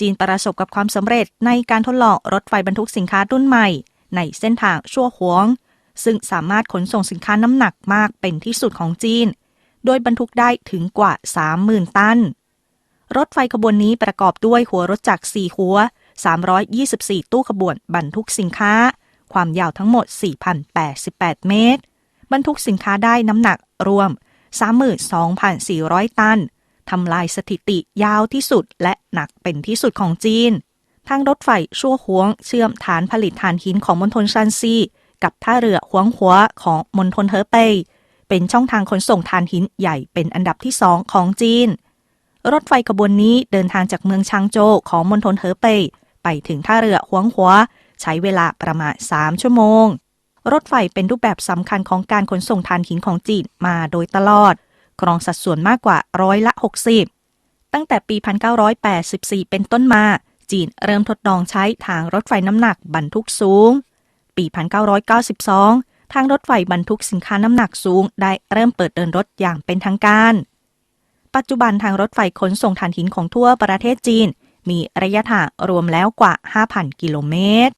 จีนประสบกับความสำเร็จในการทดลองรถไฟบรรทุกสินค้ารุ่นใหม่ ในเส้นทางชั่วหวง ซึ่งสามารถขนส่งสินค้าน้ำหนักมากเป็นที่สุดของจีน โดยบรรทุกได้ถึงกว่า 30,000 ตัน รถไฟขบวนนี้ประกอบด้วยหัวรถจักร4หัว 324 ตู้ขบวนบรรทุกสินค้า ความยาวทั้งหมด 4,088 เมตร บรรทุกสินค้าได้น้ำหนักรวม 32,400 ตัน ทำลายสถิติยาวที่สุดและหนักเป็นที่สุดของจีน ทางรถไฟชั่วหวงเชื่อมฐานผลิตถ่านหินของมณฑลซันซี กับท่าเรือหวงหัวของมณฑลเฮอเปยเป็นช่องทางขนส่งถ่านหินใหญ่เป็นอันดับที่สองของจีน รถไฟขบวนนี้เดินทางจากเมืองชางโจของมณฑลเฮอเปยไปถึงท่าเรือหวงหัว ใช้เวลาประมาณ 3 ชั่วโมง รถไฟเป็นรูปแบบสำคัญของการขนส่งถ่านหินของจีนมาโดยตลอด ครองสัดส่วนมากกว่าร้อยละ 60 ตั้งแต่ปี 1984 เป็นต้นมา จีนเริ่มทดลองใช้ทางรถไฟน้ำหนักบรรทุกสูง ปี 1992 ทางรถไฟบรรทุกสินค้าน้ำหนักสูง ได้เริ่มเปิดเดินรถอย่างเป็นทางการ ปัจจุบันทางรถไฟขนส่งถ่านหินของทั่วประเทศจีน มีระยะทางรวมแล้วกว่า 5,000 กิโลเมตร